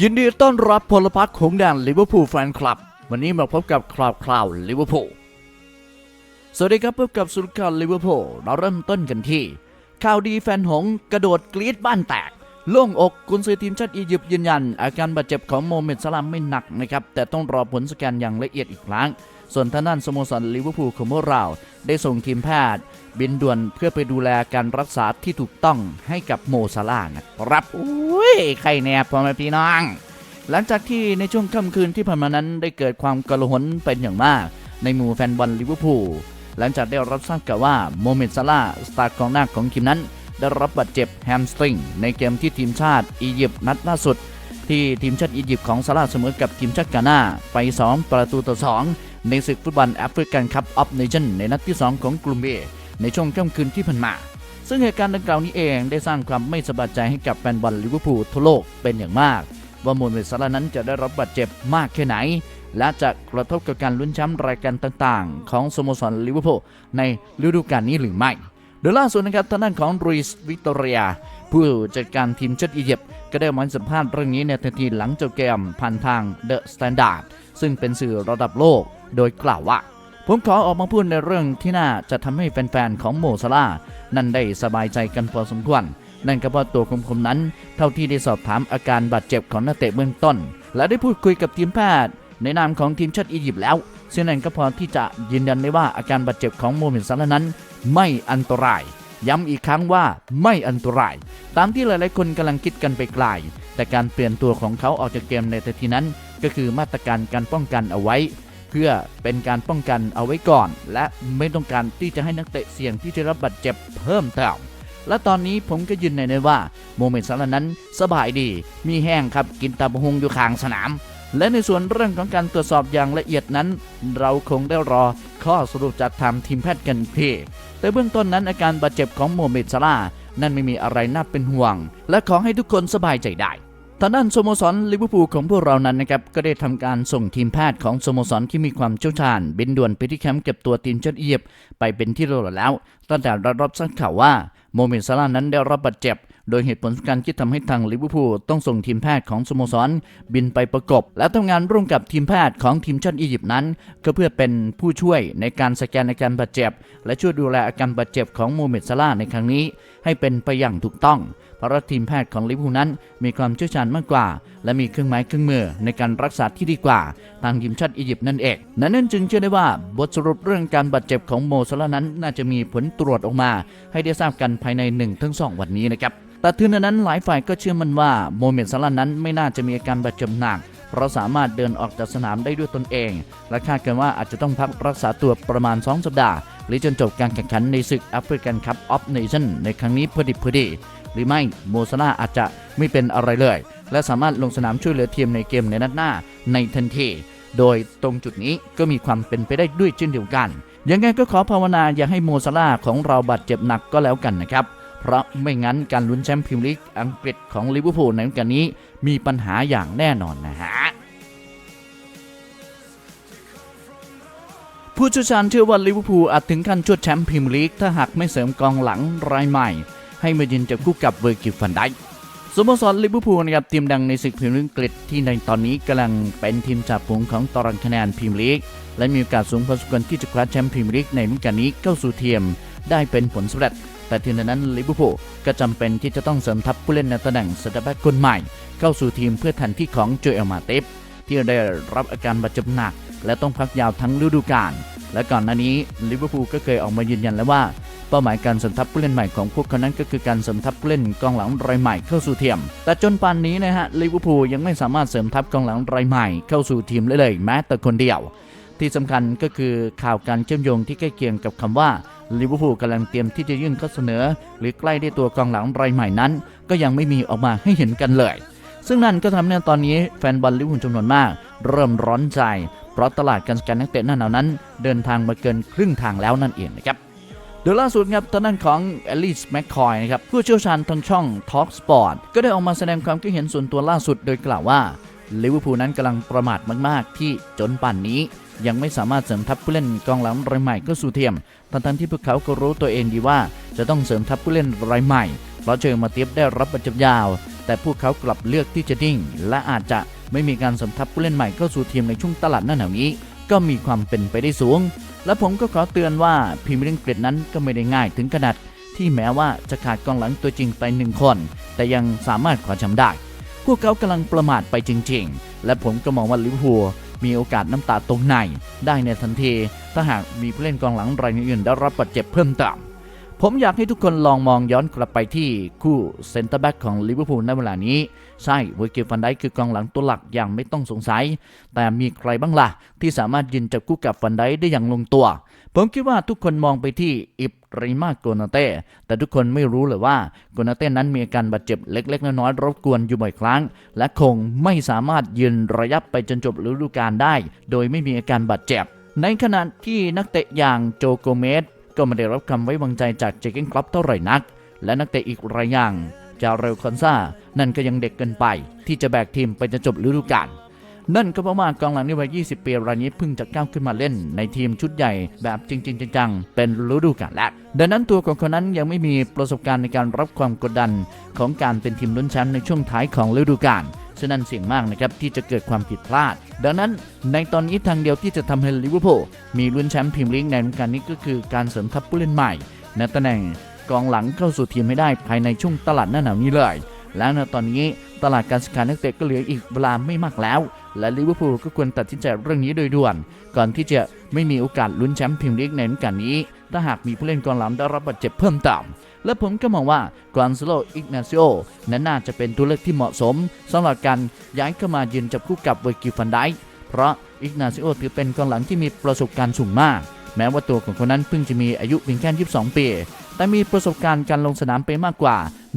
ยินดีต้อนรับพลพรรคของแดนลิเวอร์พูลแฟนคลับ วันนี้มาพบกับคราวคราวลิเวอร์พูลสวัสดีครับพบกับสุดข่าวลิเวอร์พูลเราเริ่มต้นกันที่ ข่าวดีแฟนหงกระโดดกรีดบ้านแตกโล่งอกกุนซือทีมชาติอียิปต์ยืนยัน อาการบาดเจ็บของโมเมดสลามไม่หนักนะครับ แต่ต้องรอผลสแกนอย่างละเอียดอีกครั้ง ส่วนท่างด้านสโมสรลิเวอร์พูลของพวกเรา ได้ส่งทีมแพทย์ บินด่วนเพื่อไปดูแลการรักษาที่ถูกต้องให้กับโมซาลานะครับอุ้ยใครแนบพ่อแม่พี่น้อง หลังจากที่ในช่วงค่ำคืนที่ผ่านมานั้นได้เกิดความกระหนเป็นอย่างมาก ในหมู่แฟนบอลลิเวอร์พูลหลังจากได้รับทราบกันว่าโมเมดซาลาสตาร์กองหน้าของทีมนั้น ได้รับบาดเจ็บแฮมสตริงในเกมที่ทีมชาติอียิปต์นัดล่าสุดที่ทีมชาติอียิปต์ของซาลาเสมอกับทีมชาติกานาไป 2 ประตูต่อ 2 ในศึกฟุตบอลแอฟริกันคัพออฟเนชั่นในนัดที่ 2 ของกลุ่มเบในช่วงค่ำคืนที่ผ่านมา ซึ่งเหตุการณ์ดังกล่าวนี้เองได้สร้างความไม่สบายใจให้กับแฟนบอลลิเวอร์พูลทั่วโลกเป็นอย่างมาก ว่าโมเมดซาลานั้นจะได้รับบาดเจ็บมากแค่ไหน และจะกระทบกับการลุ้นแชมป์รายการต่างๆ ของสโมสรลิเวอร์พูลในฤดูกาลนี้หรือไม่โดยล่าสุดนะครับทางด้านของรุยส์วิกตอเรีย ผู้จัดการทีมชาติอียิปต์ก็ได้มาสัมภาษณ์เรื่องนี้ในทันทีหลังจบเกมผ่านทางเดอะสแตนดาร์ด ซึ่งเป็นสื่อระดับโลก โดยกล่าวว่า ผมขอออกมาพูดในเรื่องที่น่าจะทำให้แฟนๆของโมซาลานั้นได้สบายใจกันพอสมควรนั่นก็เพราะตัวของผมนั้น เท่าที่ได้สอบถามอาการบาดเจ็บของนักเตะเบื้องต้น และได้พูดคุยกับทีมแพทย์ในนามของทีมชาติอียิปต์แล้วซึ่งนั่นก็พอที่จะยืนยันได้ว่าอาการบาดเจ็บของโมเมดซาลานั้น ไม่อันตราย ย้ำอีกครั้งว่าไม่อันตราย ตามที่หลายๆคนกำลังคิดกันไปไกลแต่การเปลี่ยนตัวของเขาออกจากเกมในทันทีนั้น ก็คือมาตรการการป้องกันเอาไว้ เพื่อเป็นการป้องกันเอาไว้ก่อน และไม่ต้องการที่จะให้นักเตะเสี่ยงที่จะรับบาดเจ็บเพิ่มเติมและตอนนี้ผมก็ยืนยันได้ว่าโมเมนต์ซาลานั้นสบายดี มีแห้งครับกินตาบะฮงอยู่ข้างสนาม และในส่วนเรื่องของการตรวจสอบอย่างละเอียดนั้น เราคงได้รอข้อสรุปจากทางทีมแพทย์กันอีกทีแต่เบื้องต้นนั้นอาการบาดเจ็บของโมเมดซาลานั่นไม่มีอะไรน่าเป็นห่วง และขอให้ทุกคนสบายใจได้ ทางด้านสโมสรลิเวอร์พูลของพวกเรานั้นนะครับก็ได้ทำการส่งทีมแพทย์ของสโมสรที่มีความเชี่ยวชาญ บินด่วนไปที่แคมป์เก็บตัวทีมชาติอียิปต์ไปเป็นที่เรียบร้อยแล้ว ตั้งแต่รับทราบข่าวว่าโมเมนซาลานั้นได้รับบาดเจ็บ โดยเหตุผลสำคัญที่ทำให้ทางลิเวอร์พูลต้องส่งทีมแพทย์ของสโมสร บินไปประกบ และทำงานร่วมกับทีมแพทย์ของทีมชาติอียิปต์นั้น ก็เพื่อเป็นผู้ช่วยในการสแกนอาการบาดเจ็บ และช่วยดูแลอาการบาดเจ็บของโมเมดซาลาในครั้งนี้ ให้เป็นไปอย่างถูกต้อง เพราะทีมแพทย์ของลิเวอร์พูลนั้น มีความเชี่ยวชาญมากกว่า และมีเครื่องไม้เครื่องมือในการรักษาที่ดีกว่า ทางทีมชาติอียิปต์นั่นเองนั่นจึงเชื่อได้ว่าบทสรุปเรื่องการบาดเจ็บของโมซาลานั้น น่าจะมีผลตรวจออกมา ให้ได้ทราบกันภายใน 1-2ถึง2วันนี้นะครับแต่ถึงอนั้นหลายฝ่ายก็เชื่อมันว่าโมเมนต์ซาลานั้นไม่น่าจะมีอาการบาดเจ็บหนักเพราะสามารถเดินออกจากสนามได้ด้วยตนเอง และคาดกันว่าอาจจะต้องพักรักษาตัวประมาณ 2 สัปดาห์ หรือจนจบการแข่งขันในศึกแอฟริกันคัพออฟเนชั่นในครั้งนี้พอดิบพอดี หรือไม่โมซาลาอาจจะไม่เป็นอะไรเลย และสามารถลงสนามช่วยเหลือทีมในเกมในนัดหน้าในทันทีโดยตรงจุดนี้ก็มีความเป็นไปได้ด้วยเช่นเดียวกัน ยังไงก็ขอภาวนาอย่าให้โมซาลาของเราบาดเจ็บหนักก็แล้วกันนะครับ เพราะไม่งั้นการลุ้นแชมป์พรีเมียร์ลีกอังกฤษของลิเวอร์พูลในกาลนี้ มีปัญหาอย่างแน่นอนนะฮะผู้เชี่ยวชาญเชื่อว่าลิเวอร์พูลอาจถึงขั้นชวดแชมป์พรีเมียร์ลีกถ้าหากไม่เสริมกองหลังรายใหม่ ให้มายืนจับคู่กับเวอร์กิลฟันไดค์สโมสรลิเวอร์พูลนะครับทีมดังในศึกพรีเมียร์ลีกอังกฤษที่ในตอนนี้กำลังเป็นทีมจ่าฝูงของตารางคะแนนพรีเมียร์ลีก และมีโอกาสสูงพอสมควรที่จะคว้าแชมป์พรีเมียร์ลีกในฤดูกาลนี้เข้าสู่ทีมได้เป็นผลสำเร็จ แต่ทีนั้นลิเวอร์พูลก็จำเป็นที่จะต้องเสริมทัพผู้เล่นในตำแหน่งสตาร์แบ็กคนใหม่ เข้าสู่ทีมเพื่อแทนที่ของโจเอลมาเตฟที่ได้รับอาการบาดเจ็บหนัก และต้องพักยาวทั้งฤดูกาลและก่อนหน้านี้ลิเวอร์พูลก็เคยออกมายืนยันแล้วว่า เป้าหมายการสมทัพผู้เล่นใหม่ของพวกเขานั้นก็คือการเสริมทัพผู้เล่นกองหลังรายใหม่เข้าสู่ทีมแต่จนป่านนี้นะฮะลิเวอร์พูลยังไม่สามารถเสริมทัพกองหลังรายใหม่เข้าสู่ทีมได้เลยแม้แต่คนเดียว ที่สำคัญก็คือข่าวการเชื่อมโยงที่ใกล้เคียงกับคำว่าลิเวอร์พูลกำลังเตรียมที่จะยื่นข้อเสนอ หรือใกล้ได้ตัวกองหลังรายใหม่นั้น ก็ยังไม่มีออกมาให้เห็นกันเลย ซึ่งนั่นก็ทำให้ตอนนี้แฟนบอลลิเวอร์พูลจำนวนมาก เริ่มร้อนใจ เพราะตลาดการสแกนนักเตะหน้าหนาวนั้น เดินทางมาเกินครึ่งทางแล้วนั่นเองนะครับ โดยล่าสุดครับทางด้านของเอลิสแมคคอยนะครับผู้เชี่ยวชาญทางช่อง Talk Sport ก็ได้ออกมาแสดงความคิดเห็นส่วนตัวล่าสุดโดยกล่าวว่าลิเวอร์พูลนั้นกำลังประมาทมาก ๆ ที่จนป่านนี้ ยังไม่สามารถเสริมทัพผู้เล่นกองหลังรายใหม่เข้าสู่ทียมทั้งที่พวกเขาก็รู้ตัวเองดีว่า จะต้องเสริมทัพผู้เล่นรายใหม่ เพราะเจอมาเตียบได้รับบาดเจ็บยาว แต่พวกเขากลับเลือกที่จะนิ่งและอาจจะไม่มีการสมทับผู้เล่นใหม่เข้าสู่ทีมในช่วงตลาดหน้าหนาวนี้ ก็มีความเป็นไปได้สูง และผมก็ขอเตือนว่าพรีเมียร์ลีกอังกฤษนั้นก็ไม่ได้ง่ายถึงขนาดที่แม้ว่าจะขาดกองหลังตัวจริงไปหนึ่งคน แต่ยังสามารถคว้าแชมป์ได้ พวกเขากำลังประมาทไปจริง ๆ และผมก็มองว่าลิเวอร์พูลมีโอกาสน้ำตาตกในได้ในทันที ถ้าหากมีผู้เล่นกองหลังรายอื่นได้รับบาดเจ็บเพิ่มเติม ผมอยากให้ทุกคนลองมองย้อนกลับไปที่คู่เซนเตอร์แบ็กของลิเวอร์พูลในเวลานี้ ใช่เวอร์กิลฟันไดคือกองหลังตัวหลักอย่างไม่ต้องสงสัย แต่มีใครบ้างล่ะ ที่สามารถยืนจับคู่กับฟันไดได้อย่างลงตัว ผมคิดว่าทุกคนมองไปที่อิบริมาโกนาเต้แต่ทุกคนไม่รู้เลยว่าโกนาเต้นั้นมีอาการบาดเจ็บเล็ก ๆ น้อยๆรบกวนอยู่บ่อยครั้ง และคงไม่สามารถยืนระยับไปจนจบฤดูกาลได้ โดยไม่มีอาการบาดเจ็บในขณะที่นักเตะอย่างโจโกเมส ก็ไม่ได้รับคำไว้วางใจจากเจเกนคลับเท่าไหร่นัก และนักเตะอีกรายอย่าง จาเรลคอนซานั่นก็ยังเด็กเกินไป ที่จะแบกทีมไปจนจบฤดูกาลนั่นก็เพราะว่ากองหลังในวัย 20 ปีรายนี้เพิ่งจะก้าวขึ้นมาเล่นในทีมชุดใหญ่แบบจริง ๆ จังๆ เป็นฤดูกาลแรก ดังนั้นตัวของเขานั้นยังไม่มีประสบการณ์ในการรับความกดดันของการเป็นทีมลุ้นแชมป์ในช่วงท้ายของฤดูกาล ฉะนั้นเสี่ยงมากนะครับที่จะเกิดความผิดพลาด ดังนั้นในตอนนี้ทางเดียวที่จะทำให้ลิเวอร์พูลมีลุ้นแชมป์พรีเมียร์ลีกในฤดูกาลนี้ก็คือการเสริมทัพผู้เล่นใหม่ในตำแหน่งกองหลังเข้าสู่ทีมให้ได้ภายในช่วงตลาดหน้าหนาวนี้เลย และในตอนนี้ตลาดการซื้อขายนักเตะก็เหลืออีกเวลาไม่มากแล้ว และลิเวอร์พูลก็ควรตัดสินใจเรื่องนี้โดยด่วน ก่อนที่จะไม่มีโอกาสลุ้นแชมป์พรีเมียร์ลีกในฤดูกาลนี้ ถ้าหากมีผู้เล่นกองหลังได้รับบาดเจ็บเพิ่มเติมและผมก็มองว่ากอนซโลอิกนาซิโอนั้นน่าจะเป็นตัวเลือกที่เหมาะสมสำหรับการย้ายเข้ามายืนจับคู่กับเวอร์กิลฟันไดเพราะอิกนาซิโอถือเป็นกองหลังที่มีประสบการณ์สูงมาก แม้ว่าตัวของคนนั้นเพิ่งจะมีอายุเพียงแค่22 ปี แต่มีประสบการณ์การลงสนามไปมากกว่า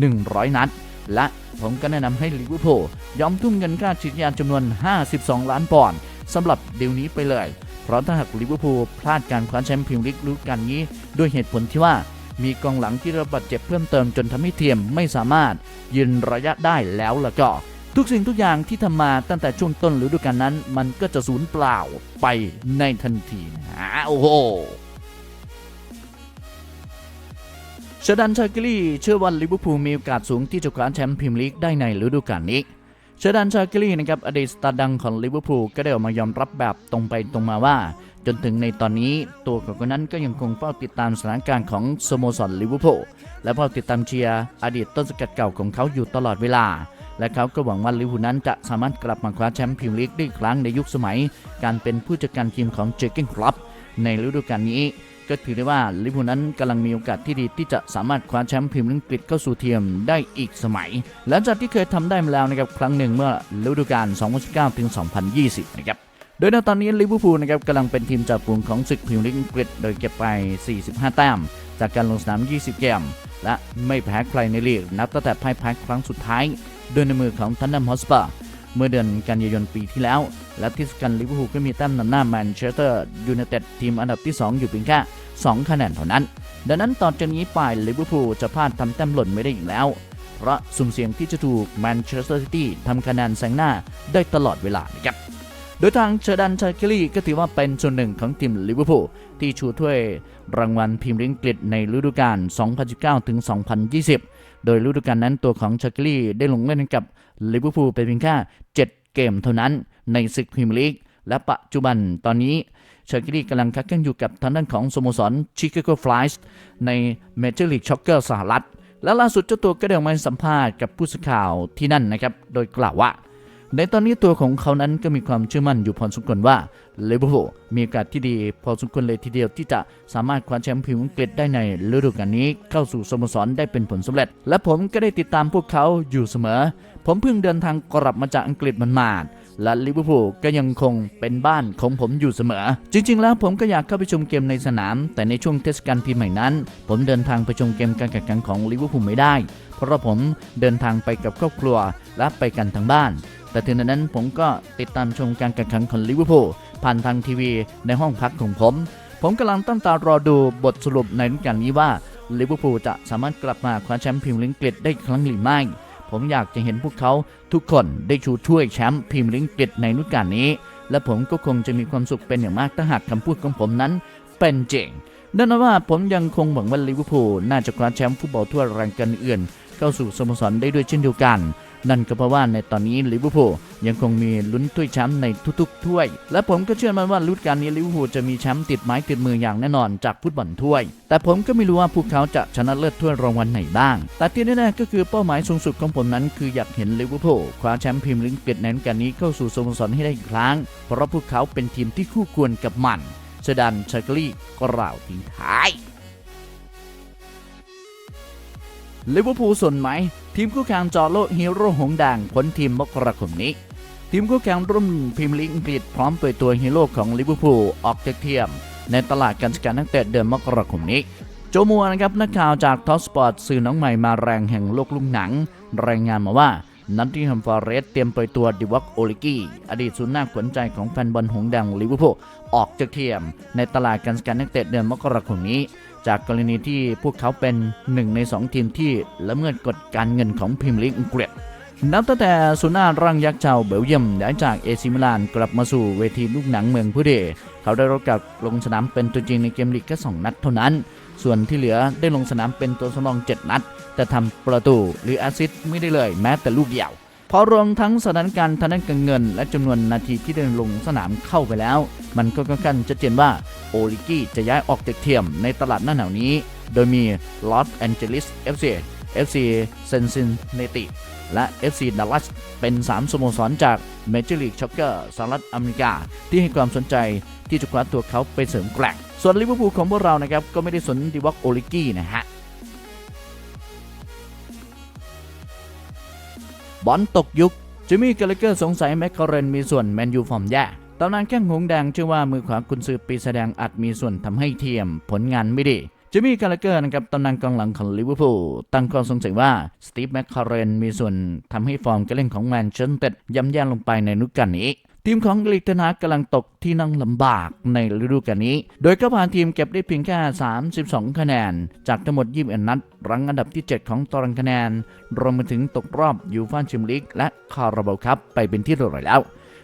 100 นัด และผมก็แนะนำให้ลิเวอร์พูลยอมทุ่มเงินค่าฉีดยาจำนวน 52 ล้านปอนด์สำหรับเดีลนี้ไปเลย ราะถ้าหากลิเวอร์พูลพลาดการคว้าแชมป์พรีเมียร์ลีกฤดูกาลนี้ด้วยเหตุผลที่ว่ามีกองหลังที่ระบาดเจ็บเพิ่มเติมจนทำให้เทียมไม่สามารถยืนระยะได้แล้วล่ะก็ ทุกสิ่งทุกอย่างที่ทำมาตั้งแต่ช่วงต้นฤดูกาลนั้น มันก็จะสูญเปล่าไปในทันทีนะโอ้โหเชดันชากิลี่เชื่อว่าลิเวอร์พูลมีโอกาสสูงที่จะคว้าแชมป์พรีเมียร์ลีกได้ในฤดูกาลนี้ เชดันชากิลี่นะครับอดีตสตาร์ดังของลิเวอร์พูลก็ได้ออกมายอมรับแบบตรงไปตรงมาว่า จนถึงในตอนนี้ตัวของคนนั้นก็ยังคงเฝ้าติดตามสถานการณ์ของสโมสรลิเวอร์พูลและเฝ้าติดตามเชียร์อดีตต้นสกัดเก่าของเขาอยู่ตลอดเวลา และเขาก็หวังว่าลิเวอร์พูลนั้นจะสามารถกลับมาคว้าแชมป์พรีเมียร์ลีกได้อีกครั้งในยุคสมัย การเป็นผู้จัดการทีมของเจอร์เกนคลับในฤดูกาลนี้ ก็ถือได้ว่าลิเวอร์พูลนั้นกำลังมีโอกาสที่ดีที่จะสามารถคว้าแชมป์พรีเมียร์ลีกอังกฤษเข้าสู่เทียมได้อีกสมัย หลังจากที่เคยทำได้มาแล้วนะครับครั้งหนึ่งเมื่อฤดูกาล 2019ถึง2020 นะครับโดยในตอนนี้ลิเวอร์พูลนะครับกำลังเป็นทีมจ่าฝูงของศึกพรีเมียร์ลีกอังกฤษโดยเก็บไป 45 แต้ม จากการลงสนาม 20 เกม และไม่แพ้ใครในลีกนับตั้งแต่พ่ายแพ้ครั้งสุดท้าย โดยในมือของทันนัมฮอสเปาเมื่อเดือนกันยายนปีที่แล้ว และที่สำคัญลิเวอร์พูลก็มีแต้มนำหน้าแมนเชสเตอร์ยูไนเต็ดทีมอันดับที่ 2 อยู่เพียงแค่ 2 คะแนนเท่านั้น ดังนั้นต่อจากนี้ไปลิเวอร์พูลจะพลาดทำแต้มหล่นไม่ได้อีกแล้ว เพราะสุ่มเสี่ยงที่จะถูกแมนเชสเตอร์ซิตี้ทำคะแนนแซงหน้าได้ตลอดเวลานะครับโดยทางเชอร์ดันชาคิลี่ก็ถือว่าเป็นส่วนหนึ่งของทีมลิเวอร์พูลที่ชูถ้วยรางวัลพรีเมียร์ลีกอังกฤษในฤดูกาล 2019-2020 โดยฤดูกาลนั้นตัวของชาคิลี่ได้ลงเล่นกับลิเวอร์พูลไปเพียงแค่7เกมเท่านั้นในศึกพรีเมียร์ลีกและปัจจุบันตอนนี้ ชาคิลี่กำลังคัดกันอยู่กับทางด้านของสโมสรชิคาโกฟลายส์ในเมเจอร์ลีกช็อกเกอร์สหรัฐ และล่าสุดเจ้าตัวก็ได้ออกมาสัมภาษณ์กับผู้สื่อข่าวที่นั่นนะครับ โดยกล่าวว่า ในตอนนี้ตัวของเขานั้นก็มีความเชื่อมั่นอยู่พอสมควรว่าลิเวอร์พูลมีโอกาสที่ดีพอสมควรเลยทีเดียวที่จะสามารถคว้าแชมป์พรีเมียร์ลีกอังกฤษได้ในฤดูกาลนี้เข้าสู่สโมสรได้เป็นผลสำเร็จ และผมก็ได้ติดตามพวกเขาอยู่เสมอ ผมเพิ่งเดินทางกลับมาจากอังกฤษมันมาด และลิเวอร์พูลก็ยังคงเป็นบ้านของผมอยู่เสมอ จริง ๆ แล้วผมก็อยากเข้าไปชมเกมในสนาม แต่ในช่วงเทศกาลปีใหม่นั้น ผมเดินทางไปชมเกมการแข่งขันของลิเวอร์พูลไม่ได้ เพราะผมเดินทางไปกับครอบครัวและไปกันทางบ้าน แต่ถึงนั้นผมก็ติดตามชมการแข่งขันของลิเวอร์พูลผ่านทางทีวีในห้องพักของผม ผมกำลังตั้งตารอดูบทสรุปในฤดูกาลนี้ว่าลิเวอร์พูลจะสามารถกลับมาคว้าแชมป์พรีเมียร์ลีกอังกฤษได้อีกครั้งหรือไม่ ผมอยากจะเห็นพวกเขาทุกคนได้ชูถ้วยแชมป์พรีเมียร์ลีกอังกฤษในฤดูกาลนี้ และผมก็คงจะมีความสุขเป็นอย่างมากถ้าหากคำพูดของผมนั้นเป็นจริงนั่นนว่าผมยังคงหวังว่าลิเวอร์พูลน่าจะคว้าแชมป์ฟุตบอลทั่วรายการอื่น เข้าสู่สโมสรได้ด้วยเช่นเดียวกัน นั่นก็เพราะว่าในตอนนี้ลิเวอร์พูลยังคงมีลุ้นถ้วยแชมป์ในทุกๆถ้วย และผมก็เชื่อมั่นว่าฤดูกาลนี้ลิเวอร์พูลจะมีแชมป์ติดไม้ติดมืออย่างแน่นอนจากฟุตบอลถ้วย แต่ผมก็ไม่รู้ว่าพวกเขาจะชนะเลิศถ้วยรางวัลไหนบ้าง แต่ที่แน่ๆก็คือเป้าหมายสูงสุดของผมนั้น คืออยากเห็นลิเวอร์พูลคว้าแชมป์พรีเมียร์ลีกอังกฤษในฤดูกาลนี้เข้าสู่สโมสรให้ได้อีกครั้ง เพราะพวกเขาเป็นทีมที่คู่ควรกับมันเซดันชากลีกล่าวทิ้งท้ายลิเวอร์พูลสนไหม ทีมคู่แข่งจอโลกฮีโร่หงส์แดงพ้นทีมมกราคมนี้ ทีมคู่แข่งร่วมพรีเมียร์ลีกอังกฤษพร้อมเปิดตัวฮีโร่ของลิเวอร์พูลออกจากเทียม ในตลาดการจัดการนักเตะเดือนมกราคมนี้โจมัวนะครับนักข่าวจากทอสปอร์ตสื่อน้องใหม่มาแรงแห่งโลกลุ่มหนัง รายงานมาว่านัตติงแฮมฟอร์เรสเตรียมเปิดตัวดิวักโอลิกี้อดีตศูนย์หน้าขวัญใจของแฟนบอลหงแดงลิเวอร์พูลออกจากเทียม ในตลาดการจัดการนักเตะเดือนมกราคมนี้ จากกรณีที่พวกเขาเป็นหนึ่งในสองทีมที่ละเมิดกฎการเงินของพรีเมียร์ลีกอังกฤษนับตั้งแต่สุนาร่างยักษ์ชาวเบลเยียมย้ายจากเอซิมิลานกลับมาสู่เวทีลูกหนังเมืองผู้เดเขาได้รับกับลงสนามเป็นตัวจริงในเกมลีกแค่สองนัดเท่านั้น ส่วนที่เหลือได้ลงสนามเป็นตัวสำรอง 7 นัด แต่ทำประตูหรือแอสซิสต์ไม่ได้เลยแม้แต่ลูกเดียว พอรวมทั้งสถานการณ์ทางด้านการเงิน และจำนวนนาทีที่ได้ลงสนามเข้าไปแล้ว มันก็ค่อนข้างชัดเจนว่าโอลิกี้จะย้ายออกจากเทียมในตลาดหน้าหนาวนี้ โดยมีลอสแอนเจลิส FC FC เซนซินเนติ และ FC Dallas เป็น 3สโมสรจาก Major League Soccer สหรัฐอเมริกา ที่ให้ความสนใจที่จะคว้าตัวเขาไปเสริมแกร่งส่วนลิเวอร์พูลของพวกเรานะครับก็ไม่ได้สนดิวอกโอลิกี้นะฮะ บอลตกยุคจิมมี่กาลเกอร์สงสัยแมคคาเรนมีส่วนแมนยูฟอร์มแย่ตำนานแข้งหงแดงเชื่อว่ามือขวากุนซือปีแสดงอาจมีส่วนทำให้เทียมผลงานไม่ดีจิมมี่กาลเกอร์นะครับตำนานกองหลังของลิเวอร์พูลตั้งข้อสงสัยว่าสตีฟแมคคาเรนมีส่วนทำให้ฟอร์มการเล่นของแมนเชสเตอร์ย่ำแย่ลงไปในนุกการนี้ ทีมของกรีกเทนากกำลังตกที่นั่งลำบากในฤดูกาลนี้ โดยก็ผ่านทีมเก็บได้เพียงแค่ 32 คะแนน จากทั้งหมด21นัด รั้งอันดับที่ 7 ของตารางคะแนน รวมไปถึงตกรอบยูฟ่าแชมเปี้ยนลีกและคาราบาลคัพไปเป็นที่เรียบร้อยแล้ว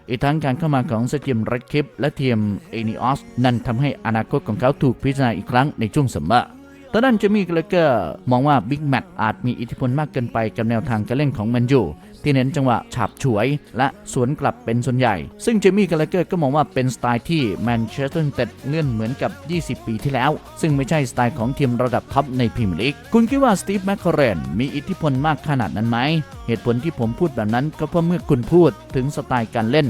อีกทั้งการเข้ามาของสจิมรัดคิปและทีมเอนิออสนั่นทำให้อนาคตของเขาถูกพิจารณาอีกครั้งในช่วงซัมมอร์ตอนนั้นเจมี่กเลเกอร์มองว่าบิ๊กแมตอาจมีอิทธิพลมากเกินไปกับแนวทางการเล่นของแมนยู ที่เน้นจังหวะฉับฉวย และสวนกลับเป็นส่วนใหญ่ ซึ่งเจมี่กเลเกอร์ก็มองว่าเป็นสไตล์ที่แมนเชสเตอร์ยูไนเต็ดเลื่อนเหมือนกับ 20 ปีที่แล้ว ซึ่งไม่ใช่สไตล์ของทีมระดับท็อปในพรีเมียร์ลีกคุณคิดว่าสตีฟแมคคาเรนมีอิทธิพลมากขนาดนั้นไหมเหตุผลที่ผมพูดแบบนั้นก็เพราะเมื่อคุณพูดถึงสไตล์การเล่น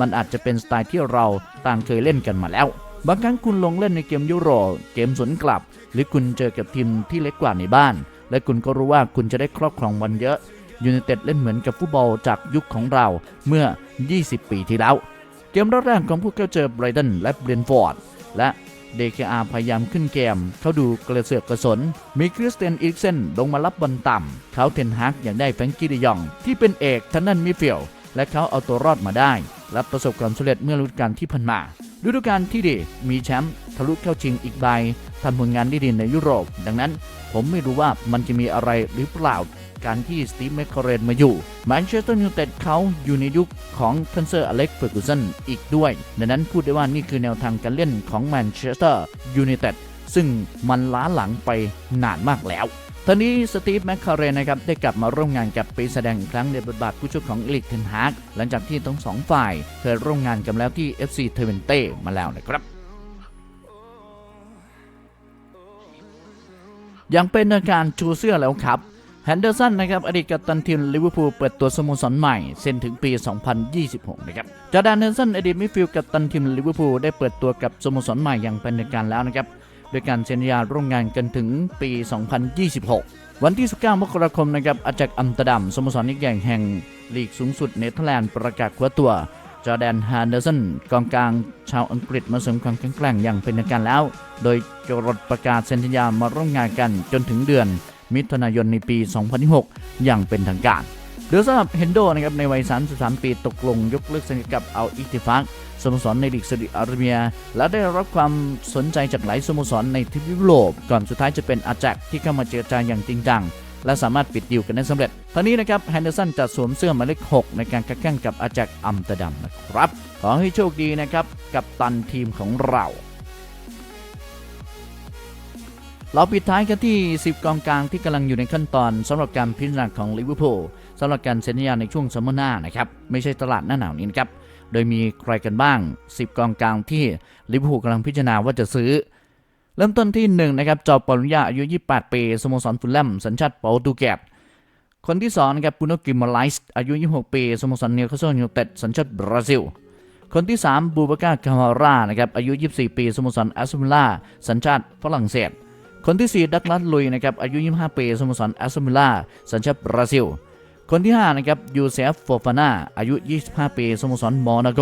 มันอาจจะเป็นสไตล์ที่เราต่างเคยเล่นกันมาแล้วบางครั้งคุณลงเล่นในเกมยุโรปเกมสวนกลับ หรือคุณเจอกับทีมที่เล็กกว่าในบ้าน และคุณก็รู้ว่าคุณจะได้ครอบครองบอลเยอะ ยูไนเต็ดเล่นเหมือนกับฟุตบอลจากยุคของเราเมื่อ 20 ปีที่แล้ว เกมแรกของพวกเขาเจอไบรตันและเบรนฟอร์ด และเดคอาพยายามขึ้นเกม เขาดูกระเสือกกระสน มีคริสเตียนอีริกเซนลงมารับบอลต่ำ เขาเทนฮากอย่างได้แฟงกี้เดยอง ที่เป็นเอกทันนันมิฟิลและเขาเอาตัวรอดมาได้ และประสบความสำเร็จเมื่อฤดูกาลที่ผ่านมาฤดูกาลที่ดีมีแชมป์ทะลุเข้าชิงอีกใบทำผลงานได้ดีในยุโรป ดังนั้นผมไม่รู้ว่ามันจะมีอะไรหรือเปล่า การที่สตีฟแมคคาเรนมาอยู่แมนเชสเตอร์ยูไนเต็ดเขาอยู่ในยุคของทันเซอร์อเล็กเฟอร์กูสันอีกด้วย ดังนั้นพูดได้ว่านี่คือแนวทางการเล่นของแมนเชสเตอร์ยูไนเต็ดซึ่งมันล้าหลังไปนานมากแล้วตอนนี้สตีฟแมคคาเรนนะครับได้กลับมาร่วมงานกับปีแสดงอีกครั้งในบทบาทผู้ช่วยของเอลิกเทนฮากหลังจากที่ทั้งสองฝ่ายเคยร่วมงานกันแล้วที่ FC เทเวนเต้มาแล้วนะครับอยังเป็นอาการชูเสื้อแล้วครับ แฮนเดอร์สันนะครับอดีตกัปตันทีมลิเวอร์พูลเปิดตัวสโมสรใหม่เซ็นถึงปี 2026 นะครับจอร์แดนเฮนสันอดีตมิดฟิลด์กัปตันทีมลิเวอร์พูลได้เปิดตัวกับสโมสรใหม่อย่างเป็นทางการแล้วนะครับโดยการเซ็นสัญญาร่วมงานกันถึงปี 2026 วันที่ 19 มกราคมนะครับอาจากอัมสเตอร์ดัมสโมสรยักษ์ใหญ่แห่งลีกสูงสุดเนเธอร์แลนด์ประกาศคว้าตัวจอร์แดนฮานเดอร์สันกองกลางชาวอังกฤษมาเสริมความแข็งแกร่งอย่างเป็นทางการแล้ว โดยจรดประกาศเซ็นสัญญามาร่วมงานกันจนถึงเดือน มิถุนายนในปี 2026อย่างเป็นทางการโดยสำหรับเฮนโดนะครับในวัย 33 ปีตกลงยกเลิกสัญญากับอัลอิติฟักสโมสรในลีกซาอุดิอาระเบีย และได้รับความสนใจจากหลายสโมสรในทวีปยุโรปก่อนสุดท้ายจะเป็นอาแจกที่เข้ามาเจรจาอย่างจริงจังและสามารถปิดดีลกันได้สำเร็จทั้งนี้นะครับแฮนเดอร์สันจะสวมเสื้อหมายเลข 6 ในการแข่งกับอาแจกอัมสเตอร์ดัมนะครับ ขอให้โชคดีนะครับ กับตันทีมของเรา เราปิดท้ายกันที่ 10 กองกลางที่กำลังอยู่ในขั้นตอนสำหรับการพิจารณาของลิเวอร์พูลสำหรับการเซ็นสัญญาในช่วงซัมเมอร์หน้านะครับไม่ใช่ตลาดหน้าหนาวนี้นะครับโดยมีใครกันบ้าง 10 กองกลางที่ลิเวอร์พูลกำลังพิจารณาว่าจะซื้อ เริ่มต้นที่ 1 นะครับจอปอลุญญาอายุ 28 ปีสโมสรฟุลแลมสัญชาติโปรตุเกสคนที่2นะครับปุโนกิมาไลส์อายุ 26 ปีสโมสรเนิวคาสเซิลยูเต็ดสัญชาติบราซิลคนที่3บูบากาคามาร่านะครับอายุ 24 ปีสโมสรแอสตันวิลล่าสัญชาติฝรั่งเศส คนที่ 4 ดักลัสลุยนะครับอายุ 25 ปีสโมสรแอสตันวิลล่าสัญชาติบราซิล คนที่ 5 นะครับยูเซฟโฟฟาน่าอายุ 25 ปีสโมสรโมนาโก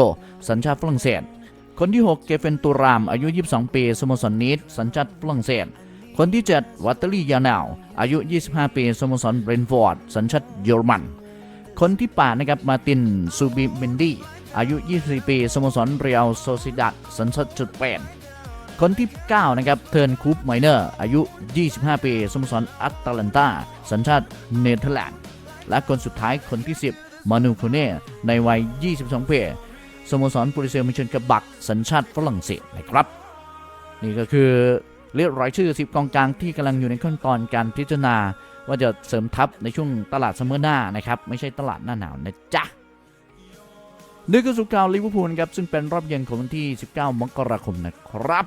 สัญชาติฝรั่งเศส คนที่ 6 เกเฟนตูราม อายุ 22 ปีสโมสรนีดสัญชาติฝรั่งเศส คนที่ 7 วัตเตอรี่ยานาวอายุ 25 ปีสโมสรเบรนฟอร์ด สัญชาติเยอรมัน คนที่8นะครับมาตินซูบิเมนดีอายุ 24 ปีสโมสรเรียลโซซิดัดสัญชาติจุดเปน คนที่ 9 นะครับ เทิร์นคูปไมเนอร์ อายุ 25 ปี สโมสรอัตแลนตา สัญชาติเนเธอร์แลนด์ และคนสุดท้ายคนที่ 10 มานูโคเน่ ในวัย 22 ปี สโมสรปุริเซลมิเชนกับัก สัญชาติฝรั่งเศสนะครับ นี่ก็คือเรียกรายชื่อ 10 กองกลางที่กำลังอยู่ในขั้นตอนการพิจารณา ว่าจะเสริมทัพในช่วงตลาดซัมเมอร์หน้านะครับ ไม่ใช่ตลาดหน้าหนาวนะจ๊ะนี่คือสุดข่าวลิเวอร์พูลครับ ซึ่งเป็นรอบเย็นของวันที่ 19 มกราคมนะครับ